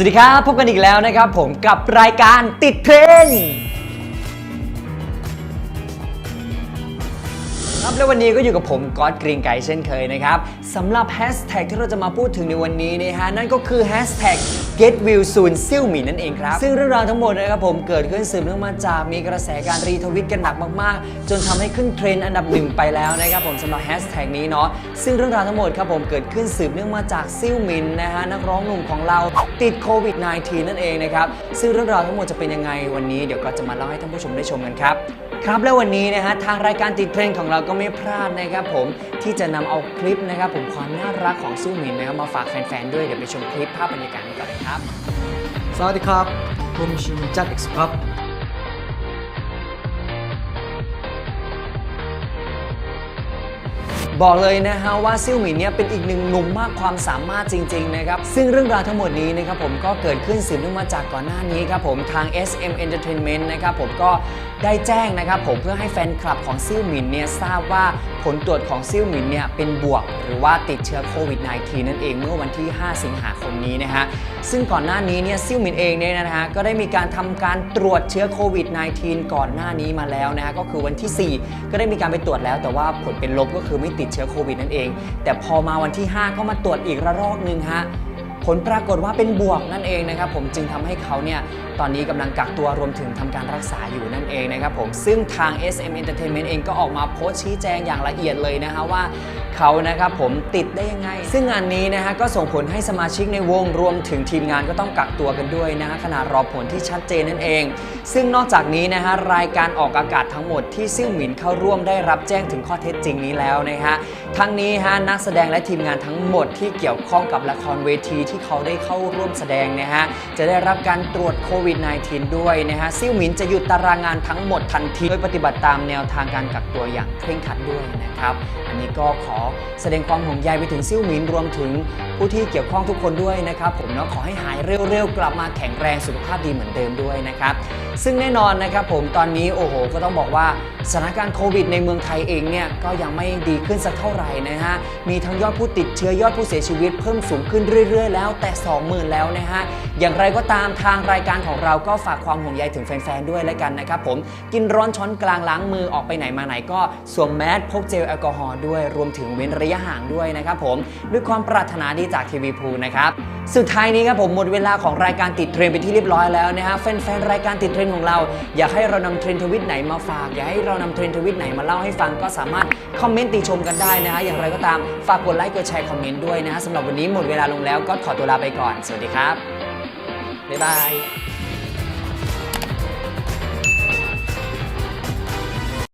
สวัสดีครับ พบกันอีกแล้วนะครับผมกับรายการติดเทรนด์ ครับและวันนี้ก็อยู่กับผมก๊อตกรีนไก่เช่นเคยนะครับสำหรับแฮชแท็กที่เราจะมาพูดถึงในวันนี้นะฮะนั่นก็คือแฮชแท็ก get will soon ซิ่วหมีนั่นเองครับ ซึ่งเรื่องราวทั้งหมดนะครับผมเกิดขึ้นสืบเนื่องมาจากมีกระแสการรีทวิตกันหนักมากๆ จนทำให้ขึ้นเทรนด์อันดับหนึ่งไปแล้วนะครับผมสำหรับแฮชแท็กนี้เนาะซึ่งเรื่องราวทั้งหมดครับผมเกิดขึ้นสืบเนื่องมาจากซิ่วหมินนะฮะนักร้องหนุ่มของเราติดโควิด -19 นั่นเองนะครับซึ่งเรื่องราวทั้งหมดจะเป็นยังไงวันนี้เดี๋ยวก็จะมาเล่าให้ท่านผู้ชมได้ชมกันครับครับแล้ววันนี้นะฮะทางรายการติดเทรนด์ของเราก็ไม่พลาดนะครับผมที่จะนำเอาคลิปนะครับผมความน่ารักของสู้หมินนะครับมาฝากแฟนๆด้วยเดี๋ยวไปชมคลิปภาพบรรยากาศกันก่อนเลยครับสวัสดีครับผมชื่อจัดเอ็กซ์ครับ บอกเลยนะฮะว่าซิ่วหมินเนี่ยเป็นอีกหนึ่งหนุ่มมากความสามารถจริงๆนะครับซึ่งเรื่องราวทั้งหมดนี้นะครับผมก็เกิดขึ้นสืบเนื่องมาจากก่อนหน้านี้ครับผมทาง SM Entertainment นะครับผมก็ได้แจ้งนะครับผมเพื่อให้แฟนคลับของซิ่วหมินเนี่ยทราบว่าผลตรวจของซิ่วหมินเนี่ยเป็นบวก หรือว่าติดเชื้อโควิด -19 นั่นเองเมื่อวันที่ 5 สิงหาคมนี้นะฮะซึ่งก่อนหน้านี้เนี่ยซิ่วหมินเองเนี่ยนะฮะก็ได้มีการทำการตรวจเชื้อโควิด -19 ก่อนหน้านี้มาแล้วนะฮะก็คือวันที่ 4 ก็ได้มีการไปตรวจแล้ว แต่ว่าผลเป็นลบก็คือไม่ติดเชื้อโควิดนั่นเอง แต่พอมาวันที่ 5 ก็มาตรวจอีกระลอกหนึ่งฮะผลปรากฏว่าเป็นบวกนั่นเองนะครับผมจึงทำให้เขาเนี่ย ตอนนี้กำลังกักตัวรวมถึงทำการรักษาอยู่นั่นเองนะครับผมซึ่งทาง SM Entertainment เองก็ออกมาโพสต์ชี้แจงอย่างละเอียดเลยนะฮะว่าเขานะครับผมติดได้ยังไง ซึ่งงานนี้นะฮะก็ส่งผลให้สมาชิกในวงรวมถึงทีมงานก็ต้องกักตัวกันด้วยนะฮะขณะรอผลที่ชัดเจนนั่นเอง ซึ่งนอกจากนี้นะฮะรายการออกอากาศทั้งหมดที่ซิ่วหมินเข้าร่วมได้รับแจ้งถึงข้อเท็จจริงนี้แล้วนะฮะทั้งนี้ฮะนักแสดงและทีมงานทั้งหมดที่เกี่ยวข้องกับละครเวทีที่เขาได้เข้าร่วมแสดงนะฮะจะได้รับการตรวจโควิด -19 ด้วยนะฮะซิ่วหมินจะหยุดตารางงานทั้งหมดทันทีโดยปฏิบัติตามแนวทางการกักตัวอย่างเคร่งครัดด้วยนะครับ อันนี้ก็ขอแสดงความห่วงใยไปถึงซิ่วหมินรวมถึงผู้ที่เกี่ยวข้องทุกคนด้วยนะครับผมเนาะขอให้หายเร็วๆกลับมาแข็งแรงสุขภาพดีเหมือนเดิมด้วยนะครับซึ่งแน่นอนนะครับผมตอนนี้โอ้โหก็ต้องบอกว่าสถานการณ์โควิดในเมืองไทยเองเนี่ยก็ยังไม่ดีขึ้นสักเท่าไหร่นะฮะมีทั้งยอดผู้ติดเชื้อยอดผู้เสียชีวิตเพิ่มสูงขึ้นเรื่อย ๆ แล้วแต่ 20,000 แล้วนะฮะ อย่างไรก็ตามทางรายการของเราก็ฝากความห่วงใยถึงแฟนๆด้วยแล้วกันนะครับผมกินร้อนช้อนกลางล้างมือออกไปไหนมาไหนก็สวมแมสพกเจลแอลกอฮอล์ด้วยรวมถึงเว้นระยะห่างด้วยนะครับผมด้วยความปรารถนาดีจากทีวีพูนะครับสุดท้ายนี้ครับผมหมดเวลาของรายการติดเทรนด์ไปที่เรียบร้อยแล้วนะฮะแฟนๆรายการติดเทรนด์ของเรา อยากให้เรานำเทรนด์ทวิตไหนมาฝาก อยากให้เรานำเทรนด์ทวิตไหนมาเล่าให้ฟังก็สามารถคอมเมนต์ติชมกันได้นะฮะอย่างไรก็ตามฝากกดไลค์กดแชร์คอมเมนต์ด้วยนะฮะสำหรับวันนี้หมดเวลาลงแล้วก็ขอตัวลาไปก่อน สวัสดีครับ บ๊ายบาย